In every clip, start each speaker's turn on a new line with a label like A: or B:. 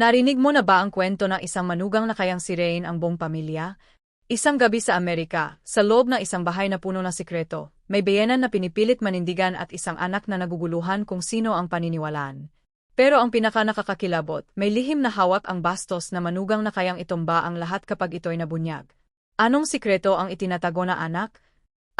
A: Narinig mo na ba ang kwento ng isang manugang na kayang sirain ang buong pamilya? Isang gabi sa Amerika, sa loob ng isang bahay na puno ng sikreto, may bayanan na pinipilit manindigan at isang anak na naguguluhan kung sino ang paniniwalaan. Pero ang pinaka nakakakilabot, may lihim na hawak ang bastos na manugang na kayang itumba ang lahat kapag ito'y nabunyag. Anong sikreto ang itinatago na anak?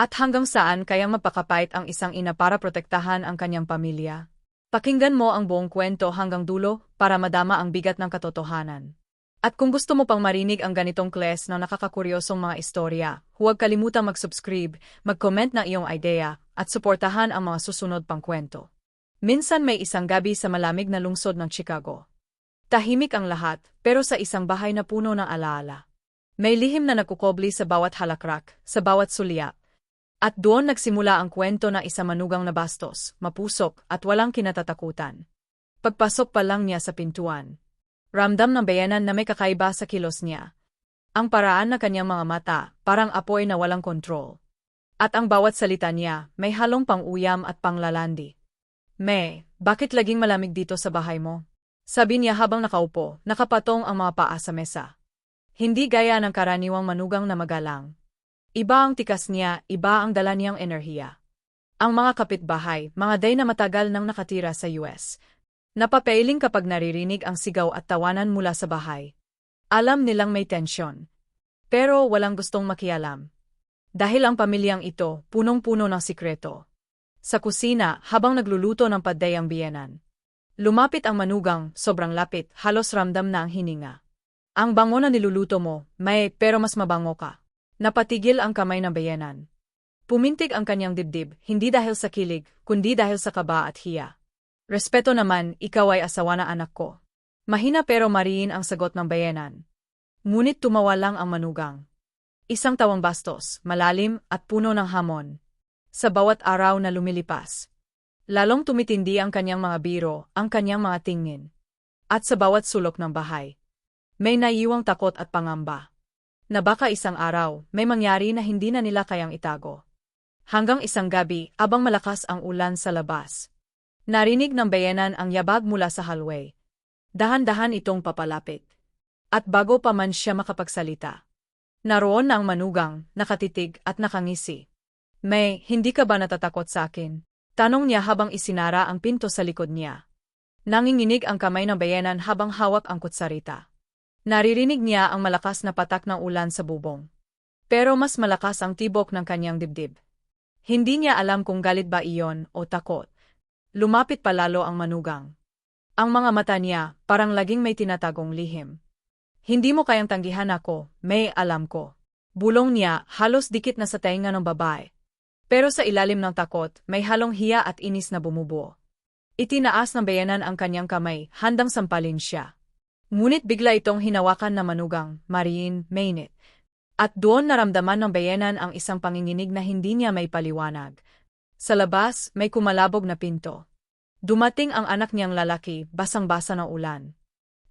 A: At hanggang saan kayang mapakapait ang isang ina para protektahan ang kanyang pamilya? Pakinggan mo ang buong kwento hanggang dulo para madama ang bigat ng katotohanan. At kung gusto mo pang marinig ang ganitong kles ng nakakakuryosong mga istorya, huwag kalimutang mag-subscribe, mag-comment ng iyong idea, at suportahan ang mga susunod pang kwento. Minsan may isang gabi sa malamig na lungsod ng Chicago. Tahimik ang lahat, pero sa isang bahay na puno ng alaala. May lihim na nagkukobli sa bawat halakrak, sa bawat sulya, at doon nagsimula ang kwento ng isang manugang na bastos, mapusok, at walang kinatatakutan. Pagpasok pa lang niya sa pintuan. Ramdam ng bayanan na may kakaiba sa kilos niya. Ang paraan na kanyang mga mata, parang apoy na walang kontrol. At ang bawat salita niya, may halong pang-uyam at panglalandi. May, bakit laging malamig dito sa bahay mo? Sabi niya habang nakaupo, nakapatong ang mga paa sa mesa. Hindi gaya ng karaniwang manugang na magalang, Iba ang tikas niya, iba ang dala niyang enerhiya. Ang mga kapitbahay, mga day na matagal nang nakatira sa US. Napapailing kapag naririnig ang sigaw at tawanan mula sa bahay. Alam nilang may tensyon. Pero walang gustong makialam. Dahil ang pamilyang ito, punong-puno ng sikreto. Sa kusina, habang nagluluto ng paday ang biyenan. Lumapit ang manugang, sobrang lapit, halos ramdam na ang hininga. Ang bango na niluluto mo, may pero mas mabango ka. Napatigil ang kamay ng bayanan. Pumintig ang kanyang dibdib, hindi dahil sa kilig, kundi dahil sa kaba at hiya. Respeto naman, ikaw ay asawa na anak ko. Mahina pero mariin ang sagot ng bayanan. Ngunit tumawa lang ang manugang. Isang tawang bastos, malalim at puno ng hamon. Sa bawat araw na lumilipas. Lalong tumitindi ang kanyang mga biro, ang kanyang mga tingin. At sa bawat sulok ng bahay. May naiiwang takot at pangamba na baka isang araw, may mangyari na hindi na nila kayang itago. Hanggang isang gabi, abang malakas ang ulan sa labas. Narinig ng bayanan ang yabag mula sa hallway. Dahan-dahan itong papalapit. At bago pa man siya makapagsalita. Naroon na ang manugang, nakatitig at nakangisi. May, hindi ka ba natatakot sa akin? Tanong niya habang isinara ang pinto sa likod niya. Nanginginig ang kamay ng bayanan habang hawak ang kutsarita. Naririnig niya ang malakas na patak ng ulan sa bubong. Pero mas malakas ang tibok ng kanyang dibdib. Hindi niya alam kung galit ba iyon o takot. Lumapit palalo ang manugang. Ang mga mata niya parang laging may tinatagong lihim. Hindi mo kayang tanggihan ako, may alam ko. Bulong niya halos dikit na sa tainga ng babae. Pero sa ilalim ng takot, may halong hiya at inis na bumubuo. Itinaas ng bayanan ang kanyang kamay, handang sampalin siya. Ngunit bigla itong hinawakan na manugang, Marine, mainit. At doon naramdaman ng bayanan ang isang panginginig na hindi niya may paliwanag. Sa labas, may kumalabog na pinto. Dumating ang anak niyang lalaki, basang-basa ng ulan.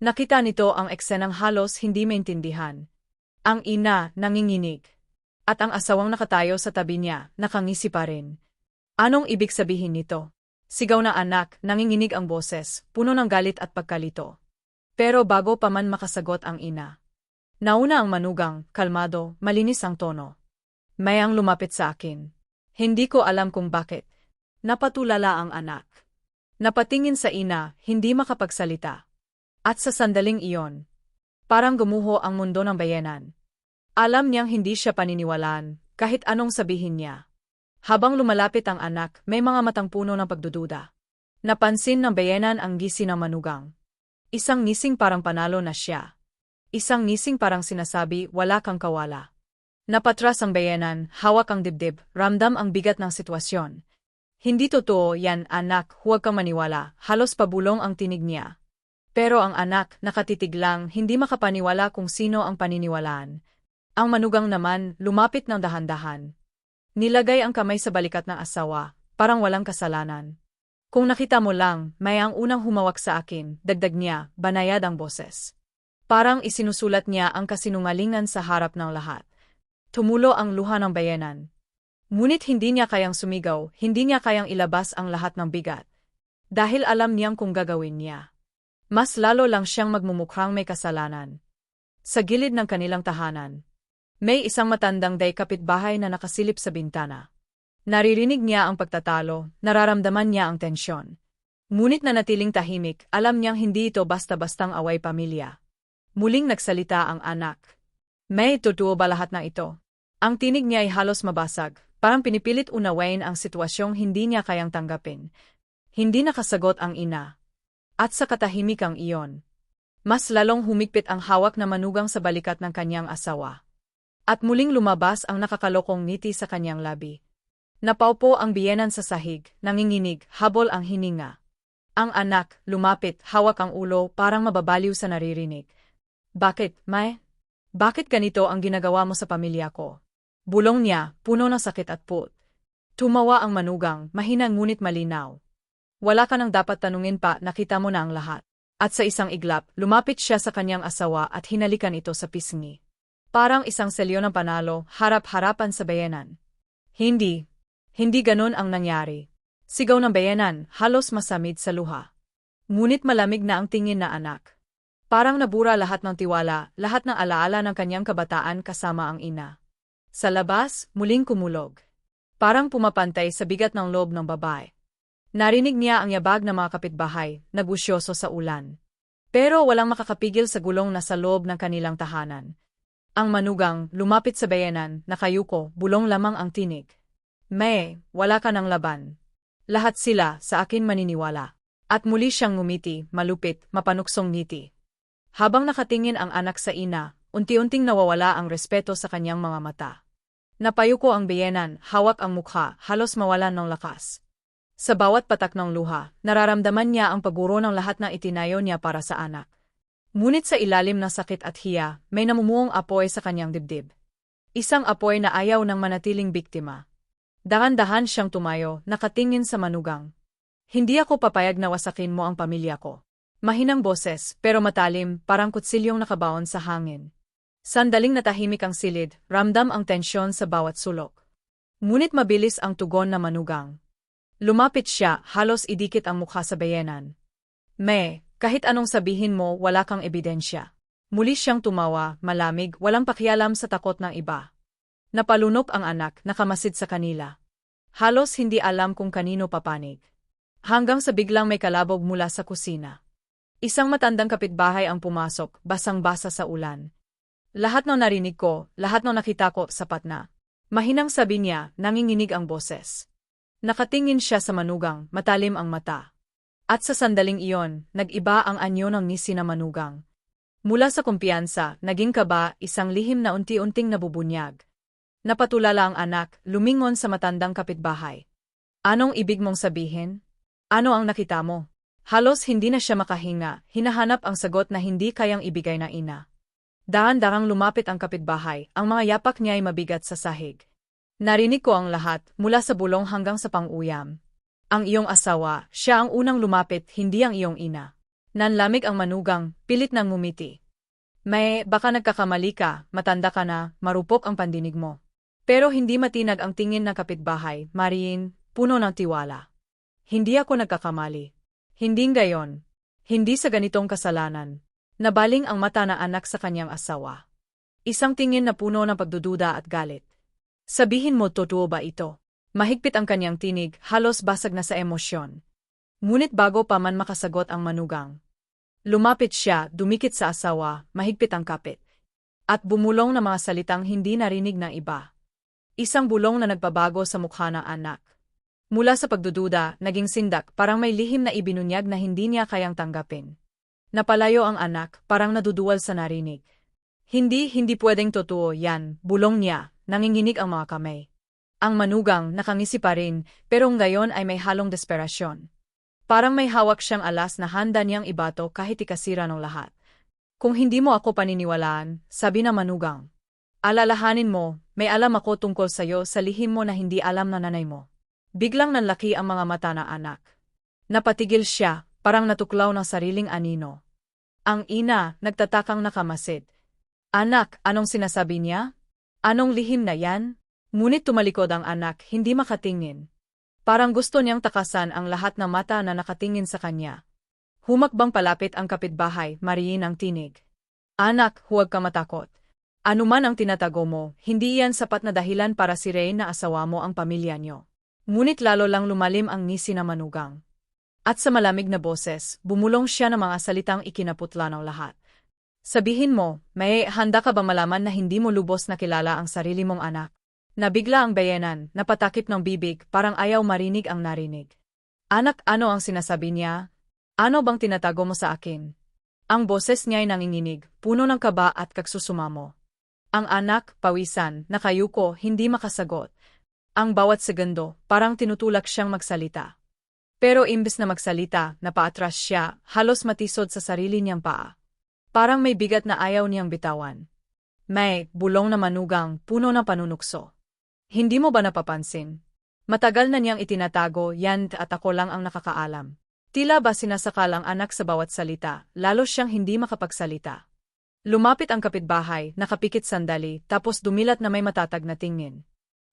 A: Nakita nito ang eksenang halos hindi maintindihan. Ang ina, nanginginig. At ang asawang nakatayo sa tabi niya, nakangisi pa rin. Anong ibig sabihin nito? Sigaw na anak, nanginginig ang boses, puno ng galit at pagkalito. Pero bago pa man makasagot ang ina. Nauna ang manugang, kalmado, malinis ang tono. Mayang lumapit sa akin. Hindi ko alam kung bakit. Napatulala ang anak. Napatingin sa ina, hindi makapagsalita. At sa sandaling iyon, parang gumuho ang mundo ng bayanan. Alam niyang hindi siya paniniwalaan, kahit anong sabihin niya. Habang lumalapit ang anak, may mga matang puno ng pagdududa. Napansin ng bayanan ang gisi ng manugang. Isang ngising parang panalo na siya. Isang ngising parang sinasabi, wala kang kawala. Napatras ang bayanan, hawak ang dibdib, ramdam ang bigat ng sitwasyon. Hindi totoo yan, anak, huwag kang maniwala, halos pabulong ang tinig niya. Pero ang anak, nakatitig lang, hindi makapaniwala kung sino ang paniniwalaan. Ang manugang naman, lumapit ng dahan-dahan. Nilagay ang kamay sa balikat ng asawa, parang walang kasalanan. Kung nakita mo lang, may ang unang humawak sa akin, dagdag niya, banayad ang boses. Parang isinusulat niya ang kasinungalingan sa harap ng lahat. Tumulo ang luha ng bayanan. Ngunit hindi niya kayang sumigaw, hindi niya kayang ilabas ang lahat ng bigat. Dahil alam niyang kung gagawin niya. Mas lalo lang siyang magmumukhang may kasalanan. Sa gilid ng kanilang tahanan, may isang matandang day kapitbahay na nakasilip sa bintana. Naririnig niya ang pagtatalo, nararamdaman niya ang tensyon. Ngunit na natiling tahimik, alam niyang hindi ito basta-bastang away pamilya. Muling nagsalita ang anak. May totoo ba lahat ng ito? Ang tinig niya ay halos mabasag, parang pinipilit unawain ang sitwasyong hindi niya kayang tanggapin. Hindi nakasagot ang ina. At sa katahimikang iyon, mas lalong humigpit ang hawak na manugang sa balikat ng kanyang asawa. At muling lumabas ang nakakalokong ngiti sa kanyang labi. Napaupo ang biyenan sa sahig, nanginginig, habol ang hininga. Ang anak, lumapit, hawak ang ulo, parang mababaliw sa naririnig. Bakit, May? Bakit ganito ang ginagawa mo sa pamilya ko? Bulong niya, puno ng sakit at put. Tumawa ang manugang, mahina ngunit malinaw. Wala ka nang dapat tanungin pa, nakita mo na ang lahat. At sa isang iglap, lumapit siya sa kanyang asawa at hinalikan ito sa pisngi. Parang isang selyo ng panalo, harap-harapan sa bayanan. Hindi. Hindi ganon ang nangyari. Sigaw ng bayanan, halos masamid sa luha. Ngunit malamig na ang tingin na anak. Parang nabura lahat ng tiwala, lahat ng alaala ng kanyang kabataan kasama ang ina. Sa labas, muling kumulog. Parang pumapantay sa bigat ng loob ng babae. Narinig niya ang yabag ng mga kapitbahay, nagusyoso sa ulan. Pero walang makakapigil sa gulong na sa loob ng kanilang tahanan. Ang manugang, lumapit sa bayanan, nakayuko, bulong lamang ang tinig. May, wala ka ng laban. Lahat sila sa akin maniniwala. At muli siyang ngumiti, malupit, mapanuksong ngiti. Habang nakatingin ang anak sa ina, unti-unting nawawala ang respeto sa kanyang mga mata. Napayuko ang biyenan, hawak ang mukha, halos mawalan ng lakas. Sa bawat patak ng luha, nararamdaman niya ang paguro ng lahat na itinayo niya para sa anak. Ngunit sa ilalim ng sakit at hiya, may namumuong apoy sa kanyang dibdib. Isang apoy na ayaw ng manatiling biktima. Dahan-dahan siyang tumayo, nakatingin sa manugang. Hindi ako papayag na wasakin mo ang pamilya ko. Mahinang boses, pero matalim, parang kutsilyong nakabaon sa hangin. Sandaling natahimik ang silid, ramdam ang tensyon sa bawat sulok. Ngunit mabilis ang tugon na manugang. Lumapit siya, halos idikit ang mukha sa bayenan. Me, kahit anong sabihin mo, wala kang ebidensya. Muli siyang tumawa, malamig, walang pakialam sa takot ng iba. Napalunok ang anak, nakamasid sa kanila. Halos hindi alam kung kanino papanig. Hanggang sa biglang may kalabog mula sa kusina. Isang matandang kapitbahay ang pumasok, basang-basa sa ulan. Lahat ng narinig ko, lahat ng nakita ko, sapat na. Mahinang sabi niya, nanginginig ang boses. Nakatingin siya sa manugang, matalim ang mata. At sa sandaling iyon, nag-iba ang anyo ng nisi na manugang. Mula sa kumpiyansa, naging kaba, isang lihim na unti-unting nabubunyag. Napatulala ang anak, lumingon sa matandang kapitbahay. Anong ibig mong sabihin? Ano ang nakita mo? Halos hindi na siya makahinga, hinahanap ang sagot na hindi kayang ibigay na ina. Dahan-darang lumapit ang kapitbahay, ang mga yapak niya ay mabigat sa sahig. Narinig ko ang lahat, mula sa bulong hanggang sa pang-uyam. Ang iyong asawa, siya ang unang lumapit, hindi ang iyong ina. Nanlamig ang manugang, pilit nang ngumiti. May, baka nagkakamali ka, matanda ka na, marupok ang pandinig mo. Pero hindi matinag ang tingin ng kapitbahay, Mariin, puno ng tiwala. Hindi ako nagkakamali. Hindi gayon. Hindi sa ganitong kasalanan. Nabaling ang mata na anak sa kanyang asawa. Isang tingin na puno ng pagdududa at galit. Sabihin mo totoo ba ito? Mahigpit ang kanyang tinig, halos basag na sa emosyon. Ngunit bago pa man makasagot ang manugang. Lumapit siya, dumikit sa asawa, mahigpit ang kapit. At bumulong na mga salitang hindi narinig ng iba. Isang bulong na nagpabago sa mukha ng anak. Mula sa pagdududa, naging sindak, parang may lihim na ibinunyag na hindi niya kayang tanggapin. Napalayo ang anak, parang naduduwal sa narinig. Hindi, hindi pwedeng totoo yan, bulong niya, nanginginig ang mga kamay. Ang manugang, nakangisi pa rin, pero ngayon ay may halong desperasyon. Parang may hawak siyang alas na handa niyang ibato kahit ikasira ng lahat. Kung hindi mo ako paniniwalaan, sabi na manugang. Alalahanin mo, may alam ako tungkol sa'yo sa lihim mo na hindi alam na nanay mo. Biglang nanlaki ang mga mata na anak. Napatigil siya, parang natuklaw ng sariling anino. Ang ina, nagtatakang nakamasid. Anak, anong sinasabi niya? Anong lihim na yan? Ngunit tumalikod ang anak, hindi makatingin. Parang gusto niyang takasan ang lahat ng mata na nakatingin sa kanya. Humakbang palapit ang kapitbahay, mariin ang tinig. Anak, huwag ka matakot. Ano man ang tinatago mo, hindi yan sapat na dahilan para sirain na asawa mo ang pamilya niyo. Ngunit lalo lang lumalim ang ngisi na manugang. At sa malamig na boses, bumulong siya ng mga salitang ikinaputla ng lahat. Sabihin mo, may handa ka ba malaman na hindi mo lubos na kilala ang sarili mong anak? Nabigla ang bayanan, napatakip ng bibig, parang ayaw marinig ang narinig. Anak, ano ang sinasabi niya? Ano bang tinatago mo sa akin? Ang boses niya'y nanginginig, puno ng kaba at kagsusumamo. Ang anak, pawisan, nakayuko, hindi makasagot. Ang bawat segundo, parang tinutulak siyang magsalita. Pero imbes na magsalita, napaatras siya, halos matisod sa sarili niyang paa. Parang may bigat na ayaw niyang bitawan. May, bulong na manugang, puno ng panunukso. Hindi mo ba napapansin? Matagal na niyang itinatago, yan at ako lang ang nakakaalam. Tila ba sinasakal ang anak sa bawat salita, lalo siyang hindi makapagsalita. Lumapit ang kapitbahay, nakapikit sandali, tapos dumilat na may matatag na tingin.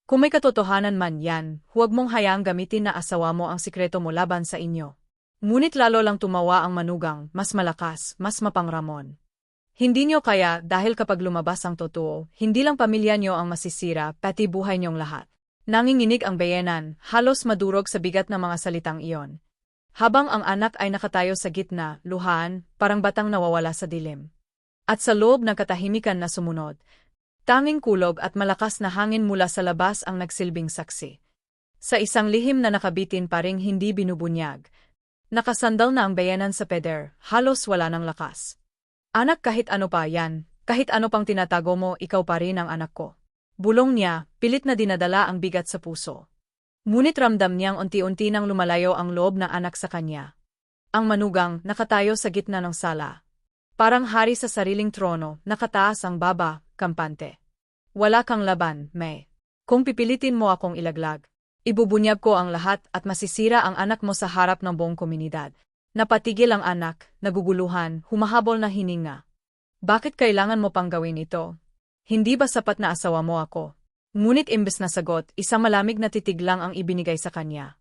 A: Kung may katotohanan man yan, huwag mong hayaang gamitin na asawa mo ang sikreto mo laban sa inyo. Ngunit lalo lang tumawa ang manugang, mas malakas, mas mapangramon. Hindi nyo kaya dahil kapag lumabas ang totoo, hindi lang pamilya nyo ang masisira, pati buhay nyong lahat. Nanginginig ang bayanan, halos madurog sa bigat ng mga salitang iyon. Habang ang anak ay nakatayo sa gitna, luhaan, parang batang nawawala sa dilim. At sa loob ng katahimikan na sumunod, tanging kulog at malakas na hangin mula sa labas ang nagsilbing saksi. Sa isang lihim na nakabitin pa ring hindi binubunyag, nakasandal na ang bayanan sa peder, halos wala ng lakas. Anak kahit ano pa yan, kahit ano pang tinatago mo, ikaw pa rin ang anak ko. Bulong niya, pilit na dinadala ang bigat sa puso. Ngunit ramdam niyang unti-unti nang lumalayo ang loob ng anak sa kanya. Ang manugang, nakatayo sa gitna ng sala. Parang hari sa sariling trono, nakataas ang baba, kampante. Wala kang laban, May. Kung pipilitin mo akong ilaglag, ibubunyag ko ang lahat at masisira ang anak mo sa harap ng buong komunidad. Napatigil ang anak, naguguluhan, humahabol na hininga. Bakit kailangan mo pang gawin ito? Hindi ba sapat na asawa mo ako? Ngunit imbes na sagot, isang malamig na titig lang ang ibinigay sa kanya.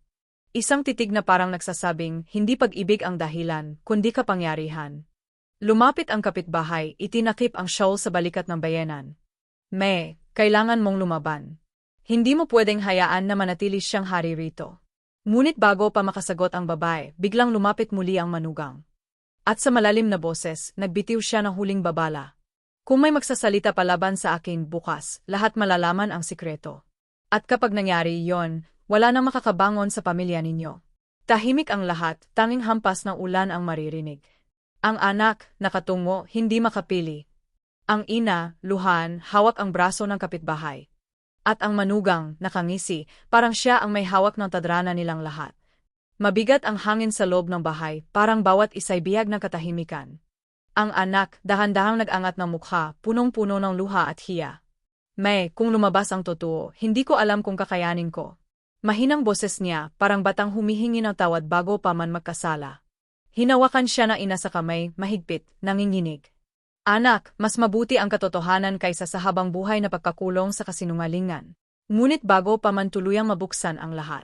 A: Isang titig na parang nagsasabing, hindi pag-ibig ang dahilan, kundi kapangyarihan. Lumapit ang kapitbahay, itinakip ang shawl sa balikat ng bayanan. Me, kailangan mong lumaban. Hindi mo pwedeng hayaan na manatili siyang hari rito. Ngunit bago pa makasagot ang babae, biglang lumapit muli ang manugang. At sa malalim na boses, nagbitiw siya ng huling babala. Kung may magsasalita palaban sa akin bukas, lahat malalaman ang sikreto. At kapag nangyari iyon, wala nang makakabangon sa pamilya ninyo. Tahimik ang lahat, tanging hampas ng ulan ang maririnig. Ang anak, nakatungo, hindi makapili. Ang ina, luhan, hawak ang braso ng kapitbahay. At ang manugang, nakangisi, parang siya ang may hawak ng tadrana nilang lahat. Mabigat ang hangin sa loob ng bahay, parang bawat isa'y biyag ng katahimikan. Ang anak, dahan-dahang nag-angat ng mukha, punong-puno ng luha at hiya. May, kung lumabas ang totoo, hindi ko alam kung kakayanin ko. Mahinang boses niya, parang batang humihingi ng tawad bago pa man magkasala. Hinawakan siya ng ina sa kamay, mahigpit, nanginginig. Anak, mas mabuti ang katotohanan kaysa sa habang buhay na pagkakulong sa kasinungalingan. Ngunit bago pa man tuluyang mabuksan ang lahat.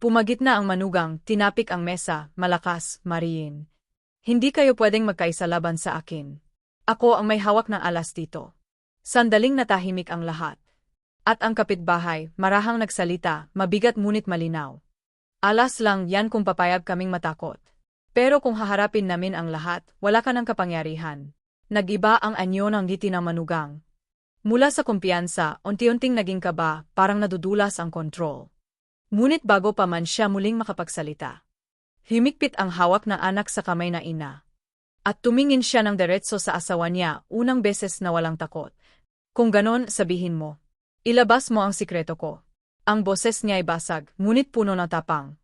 A: Pumagit na ang manugang, tinapik ang mesa, malakas, mariin. Hindi kayo pwedeng magkaisa laban sa akin. Ako ang may hawak ng alas dito. Sandaling natahimik ang lahat. At ang kapitbahay, marahang nagsalita, mabigat ngunit malinaw. Alas lang yan kung papayag kaming matakot. Pero kung haharapin namin ang lahat, wala ka ng kapangyarihan. Nagiba ang anyo ng ngiti ng manugang. Mula sa kumpiyansa, unti-unting naging kaba, parang nadudulas ang kontrol. Ngunit bago pa man siya muling makapagsalita. Himikpit ang hawak ng anak sa kamay na ina. At tumingin siya ng diretso sa asawa niya, unang beses na walang takot. Kung ganon, sabihin mo. Ilabas mo ang sikreto ko. Ang boses niya ay basag, ngunit puno ng tapang.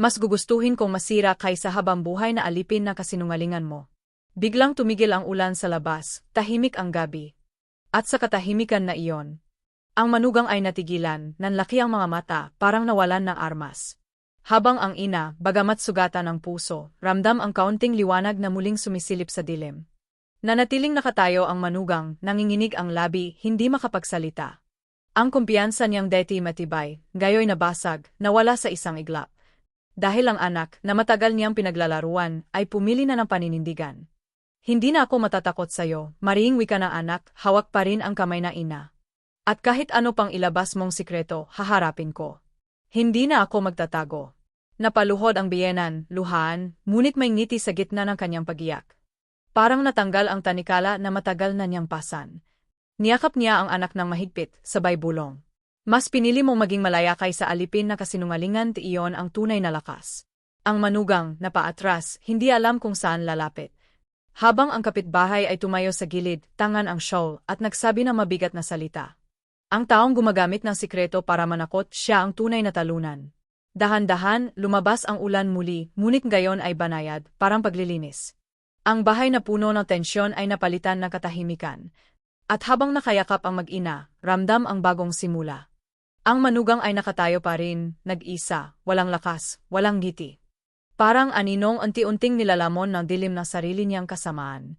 A: Mas gugustuhin kong masira kaysa habang buhay na alipin na kasinungalingan mo. Biglang tumigil ang ulan sa labas, tahimik ang gabi. At sa katahimikan na iyon, ang manugang ay natigilan, nanlaki ang mga mata, parang nawalan ng armas. Habang ang ina, bagamat sugatan ng puso, ramdam ang kaunting liwanag na muling sumisilip sa dilim. Nanatiling nakatayo ang manugang, nanginginig ang labi, hindi makapagsalita. Ang kumpiyansa niyang deti matibay, gayoy nabasag, nawala sa isang iglap. Dahil ang anak na matagal niyang pinaglalaruan ay pumili na ng paninindigan. Hindi na ako matatakot sa'yo, mariing wika na anak, hawak pa rin ang kamay na ina. At kahit ano pang ilabas mong sikreto, haharapin ko. Hindi na ako magtatago. Napaluhod ang biyenan, luhaan, ngunit may ngiti sa gitna ng kanyang pagiyak. Parang natanggal ang tanikala na matagal na niyang pasan. Niyakap niya ang anak ng mahigpit, sabay bulong. Mas pinili mong maging malaya kaysa alipin na kasinungalingan ti iyon ang tunay na lakas. Ang manugang, na paatras, hindi alam kung saan lalapit. Habang ang kapitbahay ay tumayo sa gilid, tangan ang shawl at nagsabi ng mabigat na salita. Ang taong gumagamit ng sikreto para manakot, siya ang tunay na talunan. Dahan-dahan, lumabas ang ulan muli, ngunit gayon ay banayad, parang paglilinis. Ang bahay na puno ng tensyon ay napalitan ng katahimikan. At habang nakayakap ang mag-ina, ramdam ang bagong simula. Ang manugang ay nakatayo pa rin, nag-isa, walang lakas, walang ngiti. Parang aninong unti-unting nilalamon ng dilim ng sarili niyang kasamaan.